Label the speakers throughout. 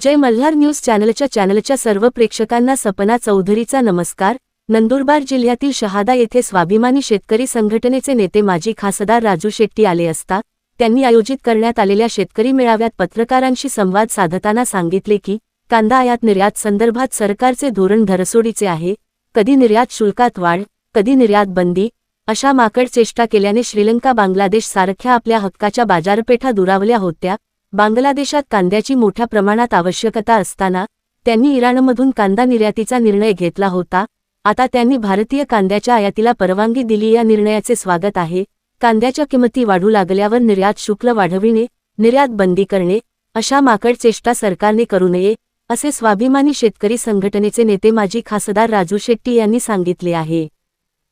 Speaker 1: जय Malhar news चॅनलच्या चॅनलच्या सर्व प्रेक्षकांना सपना चौधरीचा नमस्कार. नंदुरबार जिल्ह्यातील शहादा येथे स्वाभिमानी शेतकरी संघटनेचे नेते माजी खासदार राजू शेट्टी आले असता त्यांनी आयोजित करण्यात आलेल्या शेतकरी मेळाव्यात पत्रकारांशी संवाद साधताना सांगितले की कांदा आयात निर्यात संदर्भात सरकारचे धोरण धरसोडीचे आहे कधी निर्यात शुल्कात वाढ कधी निर्यात बंदी अशा माकड चेष्टा केल्याने श्रीलंका बांगलादेश सारख्या आपल्या हक्काच्या बाजारपेठा दुरावल्या होत्या बांगलादेशात कांद्याची मोठ्या प्रमाणात आवश्यकता असताना त्यांनी इराणमधून कांदा निर्यातीचा निर्णय घेतला होता. आता त्यांनी भारतीय कांद्याच्या आयातीला परवानगी दिली. या निर्णयाचे स्वागत आहे. कांद्याच्या किंमती वाढू लागल्यावर निर्यात शुल्क वाढविणे निर्यात बंदी करणे अशा माकड चेष्टा सरकारने करू नये असे स्वाभिमानी शेतकरी संघटनेचे नेते माजी खासदार राजू शेट्टी यांनी सांगितले आहे.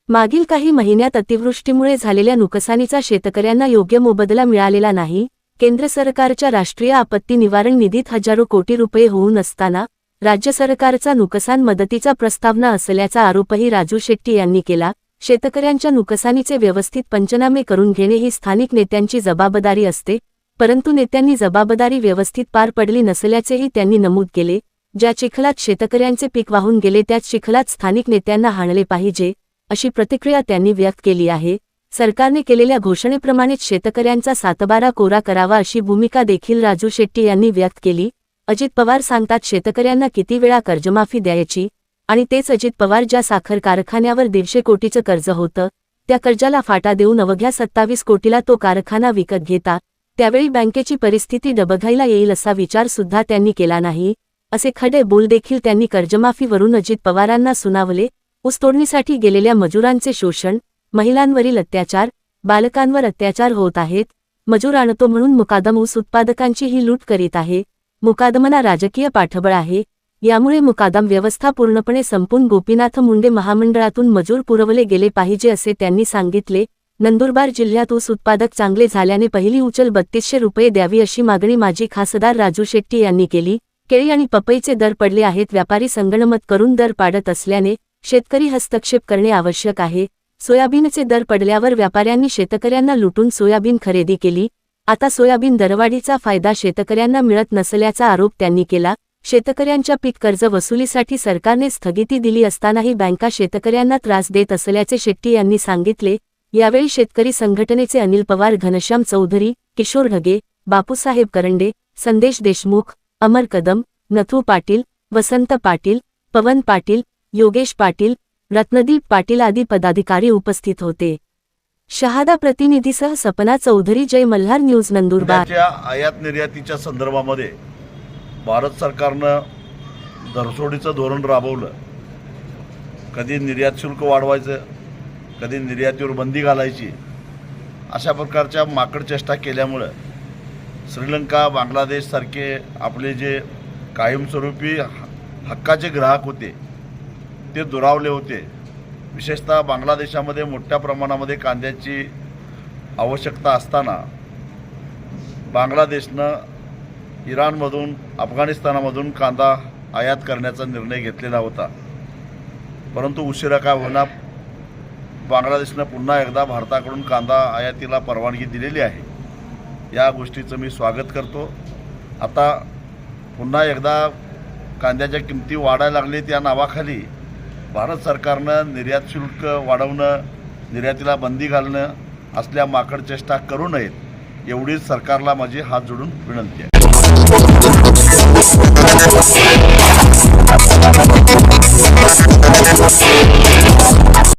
Speaker 1: मागील काही महिन्यात अतिवृष्टीमुळे झालेल्या नुकसानीचा शेतकऱ्यांना योग्य मोबदला मिळालेला नाही. केंद्र सरकारच्या राष्ट्रीय आपत्ती निवारण निधीत हजारो कोटी रुपये होऊन असताना राज्य सरकारचा नुकसान मदतीचा प्रस्तावना असल्याचा आरोपही राजू शेट्टी यांनी केला. शेतकऱ्यांच्या नुकसानीचे व्यवस्थित पंचनामे करून घेणे ही स्थानिक नेत्यांची जबाबदारी असते परंतु नेत्यांनी जबाबदारी व्यवस्थित पार पडली नसल्याचेही त्यांनी नमूद केले. ज्या चिखलात शेतकऱ्यांचे पीक वाहून गेले त्याच चिखलात स्थानिक नेत्यांना हाणले पाहिजे अशी प्रतिक्रिया त्यांनी व्यक्त केली आहे. सरकारने केलेल्या घोषणेप्रमाणेच शेतकऱ्यांचा सातबारा कोरा करावा अशी भूमिका देखील राजू शेट्टी यांनी व्यक्त केली. अजित पवार सांगतात शेतकऱ्यांना किती वेळा कर्जमाफी द्यायची आणि तेच अजित पवार ज्या साखर कारखान्यावर दीडशे कोटीचं कर्ज होतं त्या कर्जाला फाटा देऊन अवघ्या सत्तावीस कोटीला तो कारखाना विकत घेता त्यावेळी बँकेची परिस्थिती डबघाईला येईल असा विचार सुद्धा त्यांनी केला नाही. असे खडे बोल देखील त्यांनी कर्जमाफीवरून अजित पवारांना सुनावले. ऊसतोडणीसाठी गेलेल्या मजुरांचे शोषण महिलांवरील अत्याचार बालकांवर अत्याचार होत आहेत. मजूर आणतो म्हणून मुकादम ऊस उत्पादकांची ही लूट करीत आहे. मुकादमना राजकीय पाठबळ आहे. यामुळे मुकादम व्यवस्था पूर्णपणे संपून गोपीनाथ मुंडे महामंडळातून मजूर पुरवले गेले पाहिजे असे त्यांनी सांगितले. नंदुरबार जिल्ह्यात ऊस उत्पादक चांगले झाल्याने पहिली उचल बत्तीसशे रुपये द्यावी अशी मागणी माजी खासदार राजू शेट्टी यांनी केली. केळी आणि पपईचे दर पडले आहेत. व्यापारी संगणमत करून दर पाडत असल्याने शेतकरी हस्तक्षेप करणे आवश्यक आहे. सोयाबीनचे दर पडल्यावर व्यापाऱ्यांनी शेतकऱ्यांना लुटून सोयाबीन खरेदी केली. आता सोयाबीन दरवाढीचा फायदा शेतकऱ्यांना मिळत नसल्याचा आरोप त्यांनी केला. शेतकऱ्यांच्या पीक कर्ज वसुलीसाठी सरकारने स्थगिती दिली असतानाही बँका शेतकऱ्यांना त्रास देत असल्याचे शेट्टी यांनी सांगितले. यावेळी शेतकरी संघटनेचे अनिल पवार घनश्याम चौधरी किशोर ढगे बापूसाहेब करंडे संदेश देशमुख अमर कदम नथू पाटील वसंत पाटील पवन पाटील योगेश पाटील रत्नदीप पाटील आदी पदाधिकारी उपस्थित होते. शहादा प्रतिनिधीसह सपना चौधरी जय मल्हार न्यूज नंदुरबार.
Speaker 2: आयात निर्यातीच्या संदर्भामध्ये भारत सरकारनं दरसोडीचं धोरण राबवलं. कधी निर्यात शुल्क वाढवायचं कधी निर्यातीवर बंदी घालायची अशा प्रकारच्या माकडचेष्टा केल्यामुळं श्रीलंका बांगलादेशसारखे आपले जे कायमस्वरूपी हक्काचे ग्राहक होते ते दुरावले होते. विशेषतः बांगलादेशामध्ये मोठ्या प्रमाणामध्ये कांद्याची आवश्यकता असताना बांगलादेशनं इराणमधून अफगाणिस्तानामधून कांदा आयात करण्याचा निर्णय घेतलेला होता. परंतु उशिरा काय होणार बांगलादेशनं पुन्हा एकदा भारताकडून कांदा आयातीला परवानगी दिलेली आहे. या गोष्टीचं मी स्वागत करतो. आता पुन्हा एकदा कांद्याच्या किमती वाढायला लागले त्या नावाखाली भारत सरकारनं निर्यात शुल्क वाढवणं निर्यातीला बंदी घालणं असल्या माकड चेष्टा करू नयेत एवढीच सरकारला माझी हात जोडून विनंती आहे.